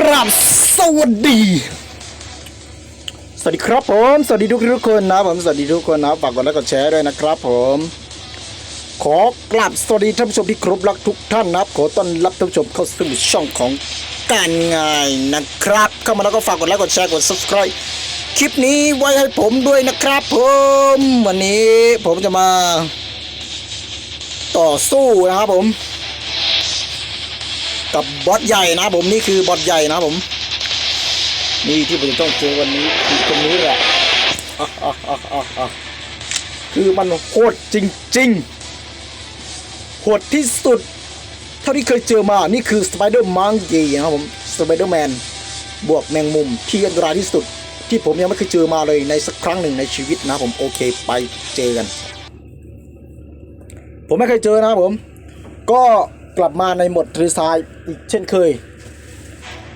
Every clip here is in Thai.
กราบสวัสดี สวัสดีครับผม สวัสดีทุกทุกคนนะผม สวัสดีทุกคนนะฝากกดไลค์กดแชร์ด้วยนะครับผม ขอกราบสวัสดีท่านผู้ชมที่ครบรักทุกท่านนะขอต้อนรับท่านผู้ชมเข้าสู่ช่องของการงานนะครับ เข้ามาแล้วก็ฝากกดไลค์กดแชร์กด subscribe คลิปนี้ไว้ให้ผมด้วยนะครับผม วันนี้ผมจะมา ต่อสู้นะครับผม กับบอสใหญ่นะผมนี่คือบอสใหญ่นะผม นี่ที่ผมจะต้องเจอวันนี้คือตรงนี้แหละคือมันโหดจริงๆโหดที่สุด เท่าที่เคยเจอมานี่คือสไปเดอร์มังกี้นะครับผมสไปเดอร์แมนบวกแมงมุมที่อันตรายที่สุด ที่ผมยังไม่เคยเจอมาเลยในสักครั้งหนึ่งในชีวิตนะผมโอเคไปเจอกัน ผมไม่เคยเจอนะครับผม ก็ กลับมาในหมดทะเลทรายอีกเช่นเคย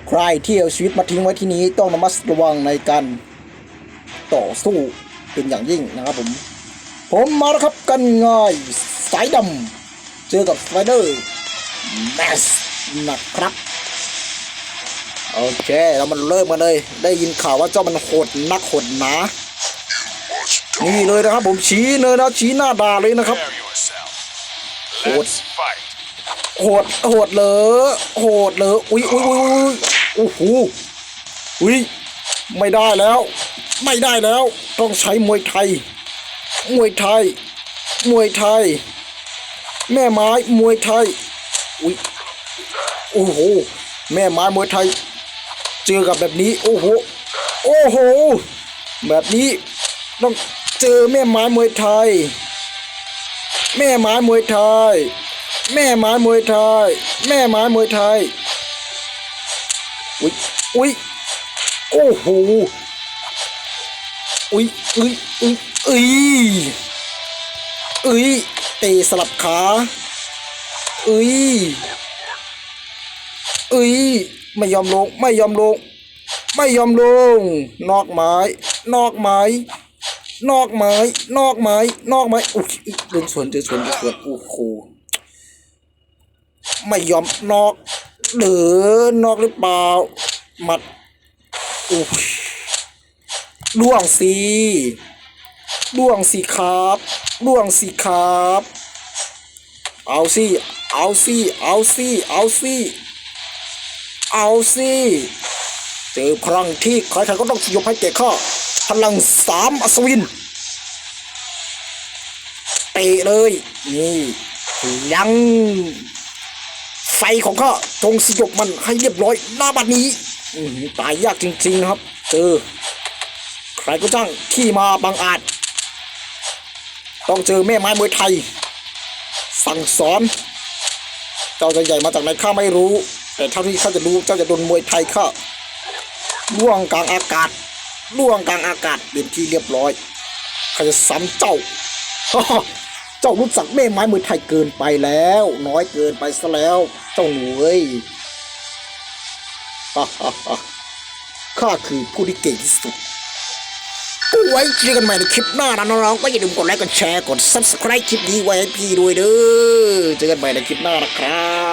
ใครที่เอาชีวิตมาทิ้งไว้ที่นี้ต้องระมัดระวังในการต่อสู้เป็นอย่างยิ่งนะครับผม ผมมาแล้วครับกันง่ายสายดำเจอกับสไปเดอร์แมสนะครับโอเคเรามันเริ่มกันเลย ได้ยินข่าวว่าเจ้ามันโหดนักโหดหนานี่เลยนะครับผมชี้เลยนะชี้หน้าด่าเลยนะครับ Prepare yourself. Let's fight. โหดโหดเลยโหดเลยอุ้ยอุ้ยอุ้ยอุ้ยโอ้โหอุ้ยไม่ได้แล้ว ไม่ได้แล้ว ต้องใช้มวยไทย มวยไทย มวยไทย แม่ไม้มวยไทยอุ้ยโอ้โหแม่ไม้มวยไทย เจอกับแบบนี้ โอ้โหโอ้โห แบบนี้ต้องเจอแม่ไม้มวยไทย แม่ไม้มวยไทย แม่ไม้มวยไทย แม่ไม้มวยไทย อุ้ยอุ้ยโอ้โห อุ้ยอุ้ยอุ้ยอุ้ยอุ้ยเตะสลับขา อุ้ยอุ้ยไม่ยอมลง ไม่ยอมลง ไม่ยอมลง นอกไม้ นอกไม้ นอกไม้ นอกไม้ นอกไม้ อุ้ยเดินสวนเดินสวนเดินสวน โอ้โห ไม่ยอมนอกหรือนอกหรือเปล่าหมัดอุ้ยล่วงสิล่วงสิครับล่วงสิครับ เอาสิเอาสิเอาสิเอาสิเอาสิเจอพลังที่ใครๆก็ต้องสยบให้แก่ข้าพลังสามอัศวินเตะเลย นี่ยัง ไฟของข้าจงสยบมันให้เรียบร้อยหน้าบัดนี้ตายยากจริงๆนะครับ เจอ ใครก็จ้างที่มาบังอาจ ต้องเจอแม่ไม้มวยไทย สั่งสอน เจ้าจะใหญ่มาจากไหนข้าไม่รู้ แต่เท่าที่ข้าจะรู้เจ้าจะโดนมวยไทยข้าล่วงกลางอากาศล่วงกลางอากาศเป็นที่เรียบร้อยข้าจะซ้ำเจ้าเจ้ารู้จักแม่ไม้มวยไทยเกินไปแล้ว น้อยเกินไปซะแล้ว เจ้าหนูเอ้ยข้าคือผู้ที่เก่งที่สุดไว้เจอกันใหม่ในคลิปหน้านะน้องๆก็อย่าลืมกดไลค์กดแชร์กด subscribe คลิปนี้ไว้ให้พี่ด้วยเด้อเจอกันใหม่ในคลิปหน้านะครับ